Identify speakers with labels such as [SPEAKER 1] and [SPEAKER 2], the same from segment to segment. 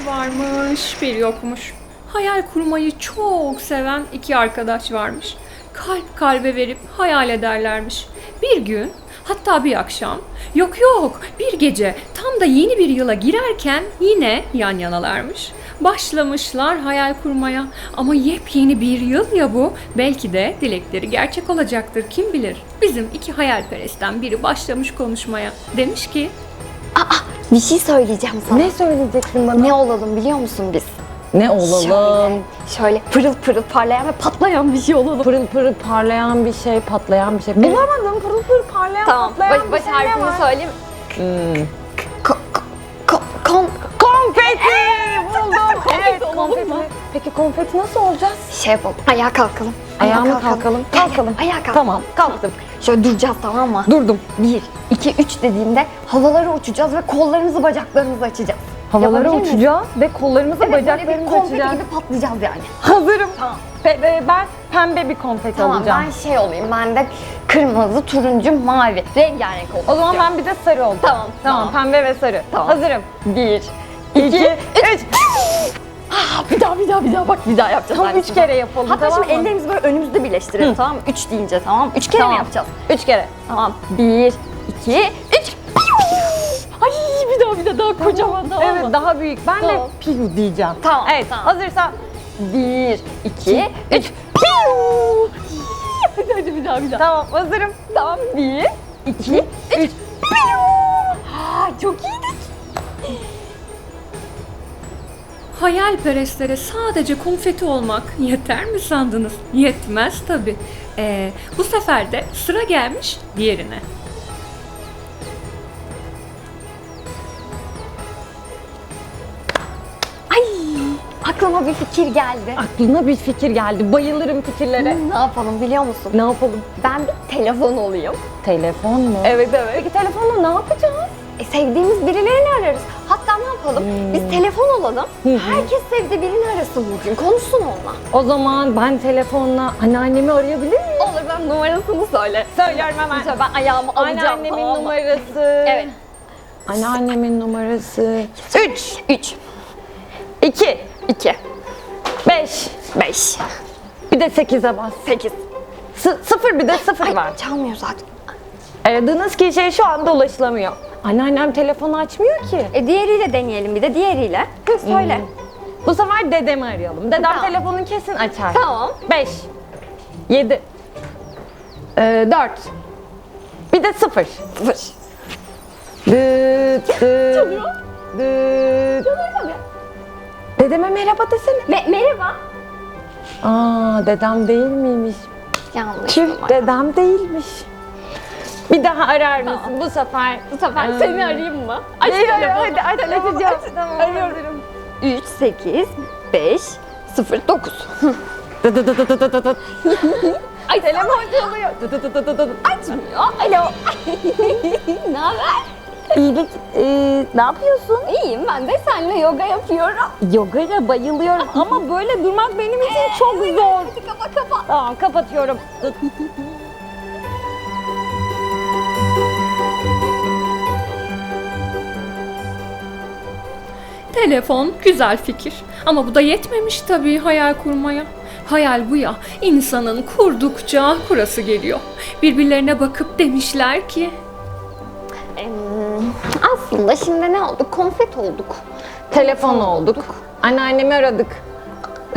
[SPEAKER 1] Bir varmış, bir yokmuş. Hayal kurmayı çok seven iki arkadaş varmış. Kalp kalbe verip hayal ederlermiş. Bir gün, hatta bir akşam, yok yok bir gece tam da yeni bir yıla girerken yine yan yanalarmış. Başlamışlar hayal kurmaya ama yepyeni bir yıl ya bu. Belki de dilekleri gerçek olacaktır kim bilir. Bizim iki hayalperestten biri başlamış konuşmaya. Demiş ki
[SPEAKER 2] Bir şey söyleyeceğim sana.
[SPEAKER 3] Ne söyleyeceksin bana?
[SPEAKER 2] Ne olalım biliyor musun biz?
[SPEAKER 3] Ne olalım?
[SPEAKER 2] Şöyle, şöyle pırıl pırıl parlayan ve patlayan bir şey olalım.
[SPEAKER 3] Pırıl pırıl parlayan bir şey, patlayan bir şey. Bulamadım pırıl pırıl parlayan,
[SPEAKER 2] Tamam,
[SPEAKER 3] patlayan
[SPEAKER 2] baş,
[SPEAKER 3] bir
[SPEAKER 2] baş
[SPEAKER 3] şey ne var?
[SPEAKER 2] söyleyeyim.
[SPEAKER 3] Hmm.
[SPEAKER 2] Ko, ko, ko, kon,
[SPEAKER 3] Konfeti! Buldum. evet, konfeti. Peki konfeti nasıl olacağız?
[SPEAKER 2] şey yapalım. Ayağa kalkalım.
[SPEAKER 3] Ayağa mı kalkalım?
[SPEAKER 2] Gel,
[SPEAKER 3] Kalkalım.
[SPEAKER 2] Ayağa kalkalım.
[SPEAKER 3] Tamam, kalktım.
[SPEAKER 2] Şöyle duracağız tamam mı?
[SPEAKER 3] Durdum.
[SPEAKER 2] Bir, iki, üç dediğimde havalara uçacağız ve kollarımızı bacaklarımızı açacağız.
[SPEAKER 3] Havalara
[SPEAKER 2] Yapabilir
[SPEAKER 3] uçacağız ve kollarımızı,
[SPEAKER 2] Evet böyle bir
[SPEAKER 3] bacaklarımızı
[SPEAKER 2] konfeti
[SPEAKER 3] açacağız.
[SPEAKER 2] gibi patlayacağız yani.
[SPEAKER 3] Hazırım.
[SPEAKER 2] Tamam.
[SPEAKER 3] Pe- pe- ben pembe bir konfeti
[SPEAKER 2] Tamam
[SPEAKER 3] alacağım.
[SPEAKER 2] ben şey olayım. Ben de kırmızı, turuncu, mavi. Rengarenk olayım.
[SPEAKER 3] O zaman ben bir de sarı.
[SPEAKER 2] Tamam,
[SPEAKER 3] Tamam,
[SPEAKER 2] tamam.
[SPEAKER 3] pembe ve sarı.
[SPEAKER 2] Tamam.
[SPEAKER 3] Hazırım.
[SPEAKER 2] Bir,
[SPEAKER 3] İki, üç.
[SPEAKER 2] Bir daha bir daha bir daha bak bir daha yapacağız.
[SPEAKER 3] Tam
[SPEAKER 2] aynısını.
[SPEAKER 3] üç kere yapalım.
[SPEAKER 2] Hatta
[SPEAKER 3] tamam
[SPEAKER 2] şimdi
[SPEAKER 3] mı?
[SPEAKER 2] ellerimizi böyle önümüzde birleştirelim
[SPEAKER 3] Hı.
[SPEAKER 2] tamam mı? Üç deyince tamam mı? Üç kere
[SPEAKER 3] Tamam.
[SPEAKER 2] mi yapacağız?
[SPEAKER 3] Üç kere.
[SPEAKER 2] Tamam. Bir, iki, üç. Ay bir daha bir daha daha kocaman tamam
[SPEAKER 3] Evet
[SPEAKER 2] mı?
[SPEAKER 3] daha büyük. Ben
[SPEAKER 2] Tamam.
[SPEAKER 3] de piyu diyeceğim.
[SPEAKER 2] Tamam,
[SPEAKER 3] Evet
[SPEAKER 2] tamam.
[SPEAKER 3] hazırsan.
[SPEAKER 2] Bir, iki, üç.
[SPEAKER 3] Piyu.
[SPEAKER 2] Hadi hadi bir daha bir daha.
[SPEAKER 3] Tamam hazırım.
[SPEAKER 2] Tamam. Bir,
[SPEAKER 3] İki, üç.
[SPEAKER 2] Aa, çok iyiydi.
[SPEAKER 1] Hayalperestlere sadece konfeti olmak yeter mi sandınız? Yetmez tabi. bu sefer de sıra gelmiş diğerine.
[SPEAKER 2] Ay aklıma bir fikir geldi.
[SPEAKER 3] Aklına bir fikir geldi. Bayılırım fikirlere.
[SPEAKER 2] Ne yapalım biliyor musun?
[SPEAKER 3] Ne yapalım?
[SPEAKER 2] Ben bir telefon olayım.
[SPEAKER 3] Telefon mu?
[SPEAKER 2] Evet evet.
[SPEAKER 3] Peki telefonla ne yapacağız?
[SPEAKER 2] Sevdiğimiz birilerini ararız. Hatta ne yapalım? Biz telefon olalım.
[SPEAKER 3] hı.
[SPEAKER 2] Herkes sevdiği birini arasın bugün. Konuşsun onunla.
[SPEAKER 3] O zaman ben telefonla anneannemi arayabilir miyim?
[SPEAKER 2] Olur ben numarasını söyle.
[SPEAKER 3] Söylüyorum hemen.
[SPEAKER 2] Söyle, ben ayağımı alacağım.
[SPEAKER 3] Anneannemin
[SPEAKER 2] tamam mı?
[SPEAKER 3] numarası.
[SPEAKER 2] Evet.
[SPEAKER 3] Anneannemin numarası.
[SPEAKER 2] Üç. Üç.
[SPEAKER 3] 2,
[SPEAKER 2] İki.
[SPEAKER 3] 5,
[SPEAKER 2] Beş.
[SPEAKER 3] bir de 8'e bas.
[SPEAKER 2] Sekiz.
[SPEAKER 3] S- sıfır bir de sıfır
[SPEAKER 2] Ay
[SPEAKER 3] var.
[SPEAKER 2] çalmıyor zaten.
[SPEAKER 3] Aradığınız kişiye şu anda ulaşılamıyor. Anneannem telefonu açmıyor ki.
[SPEAKER 2] E diğeriyle deneyelim bir de diğeriyle. Hı, söyle.
[SPEAKER 3] Bu sefer dedemi arayalım. Dedem
[SPEAKER 2] Tamam.
[SPEAKER 3] telefonun kesin açar.
[SPEAKER 2] Tamam.
[SPEAKER 3] 5, 7, 4, bir de 0.
[SPEAKER 2] Sıfır.
[SPEAKER 3] Dıt. Çalıyor. Dıt. Dedeme merhaba desene.
[SPEAKER 2] Me- merhaba.
[SPEAKER 3] Aa dedem değil miymiş?
[SPEAKER 2] Yanlış.
[SPEAKER 3] Tüh dedem değilmiş. Bir daha arar mısın bu sefer?
[SPEAKER 2] Bu sefer
[SPEAKER 3] Ee,
[SPEAKER 2] seni arayayım mı? Aç
[SPEAKER 3] hayır,
[SPEAKER 2] telefonu.
[SPEAKER 3] hadi aç,
[SPEAKER 2] Telefonu
[SPEAKER 3] açacağım.
[SPEAKER 2] aç.
[SPEAKER 3] Tamam,
[SPEAKER 2] Arıyorum. 3, 8, 5, 0, 9.
[SPEAKER 3] Dıt dıt dıt dıt dıt dıt.
[SPEAKER 2] Ay telefon
[SPEAKER 3] çalıyor.
[SPEAKER 2] Açmıyor. Alo. ne haber?
[SPEAKER 3] İyilik, e, ne yapıyorsun?
[SPEAKER 2] İyiyim ben de seninle yoga yapıyorum.
[SPEAKER 3] Yogaya bayılıyorum ama böyle durmak benim için çok zor.
[SPEAKER 2] Hadi kapa kapa.
[SPEAKER 3] Tamam kapatıyorum.
[SPEAKER 1] Telefon güzel fikir ama bu da yetmemiş tabii hayal kurmaya. Hayal bu ya, insanın kurdukça kurası geliyor. Birbirlerine bakıp demişler ki,
[SPEAKER 2] aslında şimdi ne olduk? Konfet olduk.
[SPEAKER 3] Telefon olduk. Anneannemi aradık.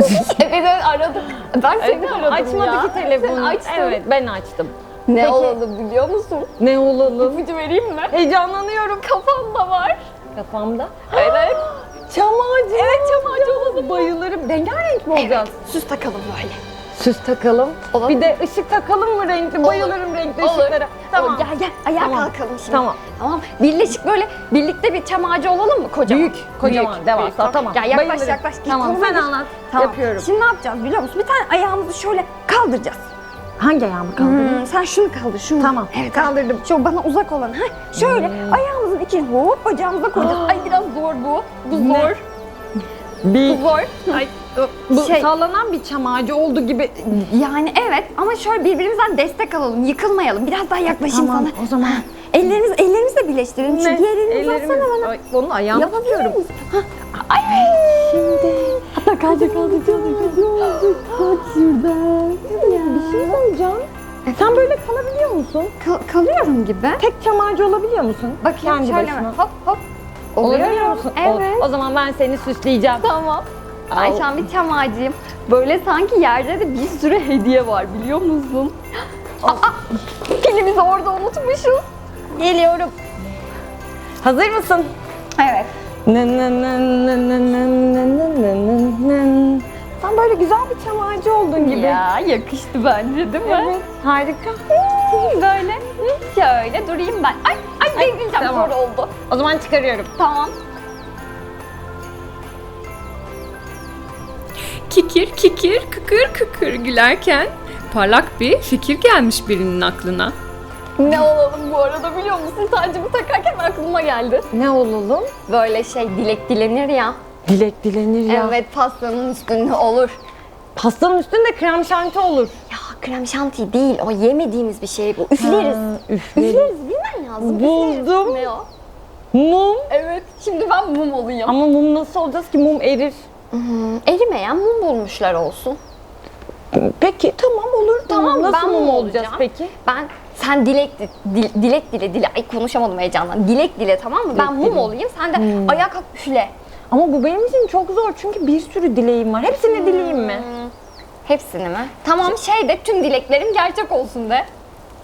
[SPEAKER 2] evet evet aradım. Ben seni aradım
[SPEAKER 3] Açmadı
[SPEAKER 2] ya.
[SPEAKER 3] ki telefonu.
[SPEAKER 2] Sen açtın.
[SPEAKER 3] Evet ben açtım.
[SPEAKER 2] Ne
[SPEAKER 3] Peki.
[SPEAKER 2] olalım biliyor musun?
[SPEAKER 3] Ne olalım?
[SPEAKER 2] İpucu vereyim mi?
[SPEAKER 3] Heyecanlanıyorum.
[SPEAKER 2] Kafamda var.
[SPEAKER 3] Kafamda.
[SPEAKER 2] Evet.
[SPEAKER 3] Çam ağacı. Evet çam ağacı olalım. Bayılırım. Rengarenk mi olacağız?
[SPEAKER 2] Süs takalım böyle.
[SPEAKER 3] Süs takalım.
[SPEAKER 2] Olur
[SPEAKER 3] Bir de ışık takalım mı renkli? Bayılırım renkli
[SPEAKER 2] Olur.
[SPEAKER 3] ışıklara.
[SPEAKER 2] Tamam. Gel gel ayağa
[SPEAKER 3] Tamam.
[SPEAKER 2] kalkalım şimdi.
[SPEAKER 3] Tamam.
[SPEAKER 2] Tamam. Birleşik böyle birlikte bir çam ağacı olalım mı kocaman?
[SPEAKER 3] Büyük, kocaman, devasa, tamam.
[SPEAKER 2] Gel yaklaş
[SPEAKER 3] Bayılırım.
[SPEAKER 2] yaklaş. Git
[SPEAKER 3] Tamam, sen
[SPEAKER 2] gir.
[SPEAKER 3] anlat.
[SPEAKER 2] Tamam.
[SPEAKER 3] Yapıyorum.
[SPEAKER 2] Şimdi ne yapacağız biliyor musun? Bir tane ayağımızı şöyle kaldıracağız.
[SPEAKER 3] Hangi ayağımı kaldırdın?
[SPEAKER 2] Hmm, sen şunu kaldır şunu.
[SPEAKER 3] Tamam,
[SPEAKER 2] Evet kaldırdım. Şu bana uzak olan. Heh, şöyle ayağımızın içine hop bacağımıza koyacağız. Ay biraz zor bu. Bu
[SPEAKER 3] Ne?
[SPEAKER 2] zor.
[SPEAKER 3] Bir,
[SPEAKER 2] Bu zor.
[SPEAKER 3] Ay, bu
[SPEAKER 2] Şey-
[SPEAKER 3] sallanan bir çam ağacı olduğu gibi.
[SPEAKER 2] Yani evet ama şöyle birbirimizden destek alalım. Yıkılmayalım. Biraz daha yaklaşayım
[SPEAKER 3] Tamam,
[SPEAKER 2] sana.
[SPEAKER 3] o zaman.
[SPEAKER 2] Ellerimiz ellerimizle birleştirelim. Şu diğer elini uzatsana bana.
[SPEAKER 3] Ay, onun ayağını
[SPEAKER 2] Yapabiliyor
[SPEAKER 3] tutuyorum.
[SPEAKER 2] musun? Hah,
[SPEAKER 3] Şimdi.
[SPEAKER 2] Hatta kaldı kaldı kaldı. Bak şurada.
[SPEAKER 3] Bir şey söyleyeceğim. Sen böyle kalabiliyor musun?
[SPEAKER 2] Kal- kalıyorum gibi.
[SPEAKER 3] Tek ağacı olabiliyor musun?
[SPEAKER 2] Bakayım
[SPEAKER 3] Kendi
[SPEAKER 2] şöyle
[SPEAKER 3] başına.
[SPEAKER 2] Hop hop.
[SPEAKER 3] Olabiliyor musun?
[SPEAKER 2] Evet.
[SPEAKER 3] O, zaman ben seni süsleyeceğim.
[SPEAKER 2] Tamam. Ben şu an bir çam ağacıyım. Böyle sanki yerde de bir sürü hediye var biliyor musun? Aa, pilimizi orada unutmuşuz. Geliyorum.
[SPEAKER 3] Hazır mısın?
[SPEAKER 2] Evet.
[SPEAKER 3] Nın nın nın nın nın nın nın nın nın nın nın. Sen böyle güzel bir çam ağacı oldun gibi.
[SPEAKER 2] Ya yakıştı bence değil mi?
[SPEAKER 3] Evet, harika.
[SPEAKER 2] Böyle. Şöyle durayım ben. Ay ay devrileceğim
[SPEAKER 3] tamam.
[SPEAKER 2] zor oldu.
[SPEAKER 3] O zaman çıkarıyorum.
[SPEAKER 2] Tamam.
[SPEAKER 1] Kikir kikir kıkır kıkır gülerken parlak bir fikir gelmiş birinin aklına.
[SPEAKER 2] Ne olalım bu arada biliyor musun? Tacımı takarken aklıma geldi.
[SPEAKER 3] Ne olalım?
[SPEAKER 2] Böyle şey dilek dilenir ya.
[SPEAKER 3] Dilek dilenir ya.
[SPEAKER 2] Evet pastanın üstünde olur.
[SPEAKER 3] Pastanın üstünde krem şanti olur.
[SPEAKER 2] Ya krem şanti değil o yemediğimiz bir şey bu. Üfleriz.
[SPEAKER 3] Ha, üfleriz.
[SPEAKER 2] Üfleriz bilmem lazım. Üfleriz.
[SPEAKER 3] Buldum.
[SPEAKER 2] Ne o?
[SPEAKER 3] Mum.
[SPEAKER 2] Evet. Şimdi ben mum olayım.
[SPEAKER 3] Ama mum nasıl olacağız ki mum erir.
[SPEAKER 2] Hmm, erimeyen mum bulmuşlar olsun.
[SPEAKER 3] Peki tamam olur.
[SPEAKER 2] Tamam,
[SPEAKER 3] Nasıl
[SPEAKER 2] ben
[SPEAKER 3] mum olacağız
[SPEAKER 2] olacağım.
[SPEAKER 3] peki?
[SPEAKER 2] Ben sen dilek di- dil- dilek dile dile ay konuşamadım heyecandan. Dilek dile tamam mı? ben mum
[SPEAKER 3] dile.
[SPEAKER 2] olayım. Sen de ayağa kalk üfle.
[SPEAKER 3] Ama bu benim için çok zor çünkü bir sürü dileğim var. Hepsini dileyeyim mi?
[SPEAKER 2] Hepsini mi? Tamam şey de tüm dileklerim gerçek olsun de.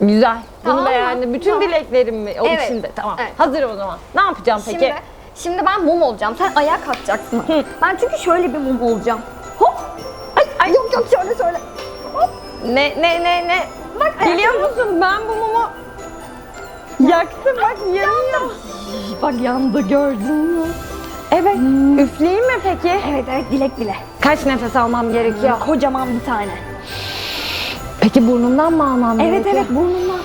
[SPEAKER 3] Güzel. Bunu
[SPEAKER 2] Tamam
[SPEAKER 3] da
[SPEAKER 2] mı?
[SPEAKER 3] yani bütün
[SPEAKER 2] Tamam.
[SPEAKER 3] dileklerim mi o
[SPEAKER 2] Evet.
[SPEAKER 3] içinde? Tamam.
[SPEAKER 2] Evet.
[SPEAKER 3] Hazır o zaman. Ne yapacağım peki?
[SPEAKER 2] Şimdi, şimdi ben mum olacağım. Sen ayağa kalkacaksın. Ben çünkü şöyle bir mum olacağım. Hop. Ay, ay yok yok şöyle şöyle. Hop.
[SPEAKER 3] Ne ne ne ne? Bak biliyor musun ben bu mumu yaktım bak yanıyor.
[SPEAKER 2] Bak yandı gördün mü?
[SPEAKER 3] Evet. Üfleyeyim mi peki?
[SPEAKER 2] Evet evet dilek dile.
[SPEAKER 3] Kaç nefes almam gerekiyor?
[SPEAKER 2] Kocaman bir tane.
[SPEAKER 3] Peki burnumdan mı almam
[SPEAKER 2] Evet
[SPEAKER 3] gerekiyor?
[SPEAKER 2] evet burnumdan.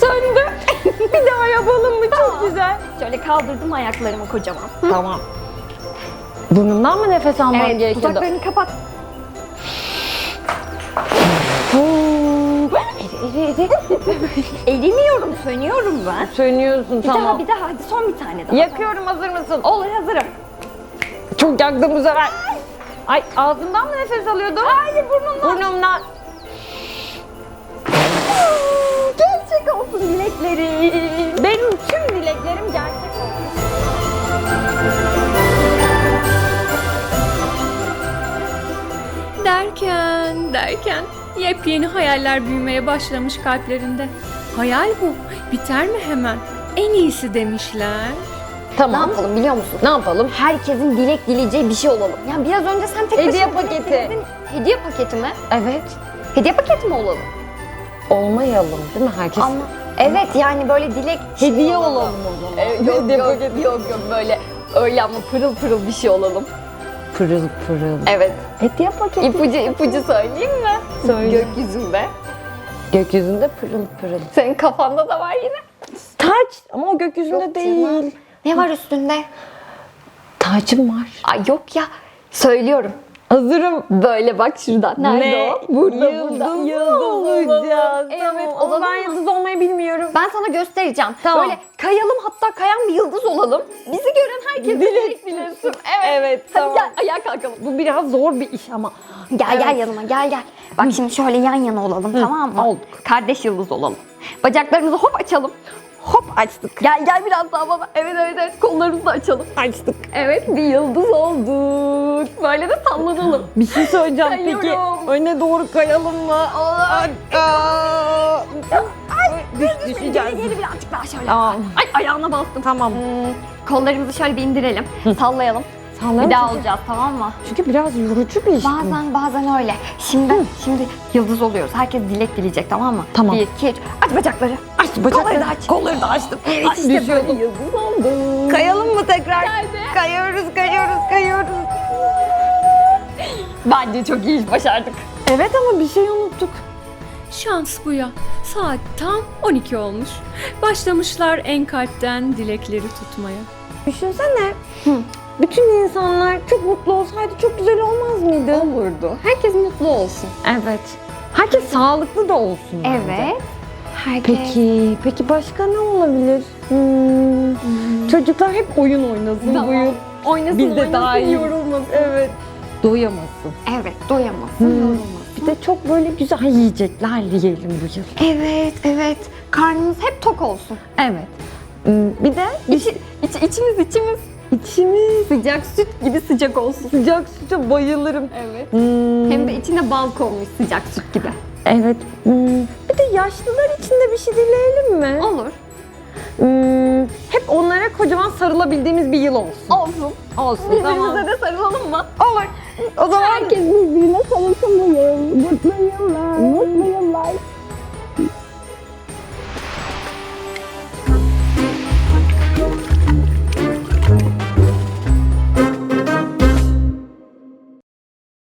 [SPEAKER 3] Söndü. bir daha yapalım mı? Çok güzel.
[SPEAKER 2] Şöyle kaldırdım ayaklarımı kocaman.
[SPEAKER 3] Tamam. Burnumdan mı nefes almam
[SPEAKER 2] Evet
[SPEAKER 3] gerekiyordu?
[SPEAKER 2] dudaklarını kapat.
[SPEAKER 3] Huu. Eri, eri, eri.
[SPEAKER 2] Erimiyorum sönüyorum ben.
[SPEAKER 3] Sönüyorsun
[SPEAKER 2] Bir
[SPEAKER 3] tamam.
[SPEAKER 2] daha bir daha hadi son bir tane daha.
[SPEAKER 3] Yakıyorum hazır mısın?
[SPEAKER 2] Olur hazırım.
[SPEAKER 3] Çok yaktım bu sefer. Ay ağzımdan mı nefes alıyordum? Hayır burnumdan. Burnumdan.
[SPEAKER 2] Gerçek olsun dileklerim.
[SPEAKER 3] Benim tüm dileklerim gerçek oldu.
[SPEAKER 1] Derken derken yepyeni hayaller büyümeye başlamış kalplerinde. Hayal bu. Biter mi hemen? En iyisi demişler.
[SPEAKER 2] Ne
[SPEAKER 3] Tamam.
[SPEAKER 2] yapalım biliyor musun?
[SPEAKER 3] Ne yapalım?
[SPEAKER 2] Herkesin dilek dileyeceği bir şey olalım. Ya biraz önce sen tek
[SPEAKER 3] Hediye
[SPEAKER 2] başına dilek
[SPEAKER 3] paketi.
[SPEAKER 2] diledin. Hediye paketi mi?
[SPEAKER 3] Evet.
[SPEAKER 2] Hediye paketi mi olalım?
[SPEAKER 3] Olmayalım değil mi herkes?
[SPEAKER 2] Ama evet yani böyle dilek
[SPEAKER 3] Hediye
[SPEAKER 2] şey
[SPEAKER 3] olalım o zaman.
[SPEAKER 2] Evet, yok,
[SPEAKER 3] Hediye
[SPEAKER 2] yok,
[SPEAKER 3] paketi.
[SPEAKER 2] yok yok böyle öyle ama pırıl pırıl bir şey olalım.
[SPEAKER 3] Pırıl pırıl.
[SPEAKER 2] Evet.
[SPEAKER 3] Hediye paketi.
[SPEAKER 2] İpucu ipucu söyleyeyim mi?
[SPEAKER 3] Söyle.
[SPEAKER 2] Gökyüzünde.
[SPEAKER 3] Gökyüzünde pırıl pırıl.
[SPEAKER 2] Senin kafanda da var yine.
[SPEAKER 3] Taç ama o gökyüzünde
[SPEAKER 2] Yok
[SPEAKER 3] değil.
[SPEAKER 2] canım. Ne var üstünde?
[SPEAKER 3] Tacım var.
[SPEAKER 2] Ay yok ya. Söylüyorum.
[SPEAKER 3] Hazırım.
[SPEAKER 2] Böyle bak şuradan. Nerede
[SPEAKER 3] ne?
[SPEAKER 2] o? Burada
[SPEAKER 3] yıldız,
[SPEAKER 2] burada.
[SPEAKER 3] Yıldız olacağız.
[SPEAKER 2] Evet,
[SPEAKER 3] tamam. Ben
[SPEAKER 2] mı?
[SPEAKER 3] yıldız olmayı bilmiyorum.
[SPEAKER 2] Ben sana göstereceğim.
[SPEAKER 3] Tamam.
[SPEAKER 2] Böyle kayalım hatta kayan bir yıldız olalım. Bizi gören herkes dilek dilesin. Evet.
[SPEAKER 3] Evet,
[SPEAKER 2] Hadi
[SPEAKER 3] tamam.
[SPEAKER 2] gel ayağa kalkalım.
[SPEAKER 3] Bu biraz zor bir iş ama.
[SPEAKER 2] Gel gel yanıma gel gel. Bak şimdi şöyle yan yana olalım tamam mı?
[SPEAKER 3] olduk.
[SPEAKER 2] Kardeş yıldız olalım. Bacaklarımızı hop açalım. Hop açtık. Gel gel biraz daha bana. Evet evet evet kollarımızı da açalım.
[SPEAKER 3] Açtık.
[SPEAKER 2] Evet bir yıldız olduk. Böyle de sallanalım.
[SPEAKER 3] Bir şey söyleyeceğim peki.
[SPEAKER 2] Kayıyorum.
[SPEAKER 3] Öne doğru kayalım mı?
[SPEAKER 2] Olur.
[SPEAKER 3] Aa, Düş,
[SPEAKER 2] Geri
[SPEAKER 3] düşeceğiz.
[SPEAKER 2] geri birazcık daha şöyle.
[SPEAKER 3] Tamam.
[SPEAKER 2] Ay ayağına bastım.
[SPEAKER 3] Tamam.
[SPEAKER 2] Hmm, kollarımızı şöyle bir indirelim. Sallayalım.
[SPEAKER 3] Sallayalım
[SPEAKER 2] Bir daha
[SPEAKER 3] çünkü-
[SPEAKER 2] olacağız tamam mı?
[SPEAKER 3] Çünkü biraz yorucu bir iş. bu.
[SPEAKER 2] Bazen bazen öyle. Şimdi şimdi yıldız oluyoruz. Herkes dilek dileyecek tamam mı?
[SPEAKER 3] Tamam.
[SPEAKER 2] Bir, iki, üç. Aç bacakları.
[SPEAKER 3] Aç bacakları.
[SPEAKER 2] Kolları da aç.
[SPEAKER 3] Kolları da açtım.
[SPEAKER 2] Evet
[SPEAKER 3] Ay,
[SPEAKER 2] işte
[SPEAKER 3] düşüyordum.
[SPEAKER 2] böyle yıldız olduk.
[SPEAKER 3] Kayalım mı tekrar?
[SPEAKER 2] Geldi.
[SPEAKER 3] Kayıyoruz, kayıyoruz, kayıyoruz.
[SPEAKER 2] Bence çok iyi iş başardık.
[SPEAKER 3] Evet ama bir şey unuttuk.
[SPEAKER 1] Şans bu ya. Saat tam 12 olmuş. Başlamışlar en kalpten dilekleri tutmaya.
[SPEAKER 3] Düşünsene. Bütün insanlar çok mutlu olsaydı çok güzel olmaz mıydı?
[SPEAKER 2] Olurdu. Herkes mutlu olsun.
[SPEAKER 3] Evet. Herkes sağlıklı da olsun. bence.
[SPEAKER 2] Evet. Herkes.
[SPEAKER 3] Peki, peki başka ne olabilir? Hmm, Çocuklar hep oyun oynasın
[SPEAKER 2] Tamam.
[SPEAKER 3] bu yıl.
[SPEAKER 2] Oynasın
[SPEAKER 3] Biz de
[SPEAKER 2] oynasın
[SPEAKER 3] dahil.
[SPEAKER 2] yorulmasın.
[SPEAKER 3] Evet. Doyamazsın.
[SPEAKER 2] Evet doyamazsın
[SPEAKER 3] Hmm.
[SPEAKER 2] yorulmasın.
[SPEAKER 3] Bir de çok böyle güzel yiyecekler yiyelim bu yıl.
[SPEAKER 2] Evet evet karnımız hep tok olsun.
[SPEAKER 3] Evet. Hmm, Bir de
[SPEAKER 2] İçi, iç, içimiz içimiz
[SPEAKER 3] içimiz
[SPEAKER 2] sıcak süt gibi sıcak olsun.
[SPEAKER 3] sıcak süte bayılırım.
[SPEAKER 2] Evet.
[SPEAKER 3] Hmm,
[SPEAKER 2] Hem de içine bal konmuş sıcak süt gibi.
[SPEAKER 3] Evet. Hmm, Bir de yaşlılar için de bir şey dileyelim mi?
[SPEAKER 2] Olur.
[SPEAKER 3] Hmm, Hep onlara kocaman sarılabildiğimiz bir yıl olsun.
[SPEAKER 2] Olsun.
[SPEAKER 3] Olsun.
[SPEAKER 2] Birbirimize
[SPEAKER 3] tamam.
[SPEAKER 2] de sarılalım mı?
[SPEAKER 3] Olur. O zaman
[SPEAKER 2] Herkes birbirine sarılsın bu yıl. Mutlu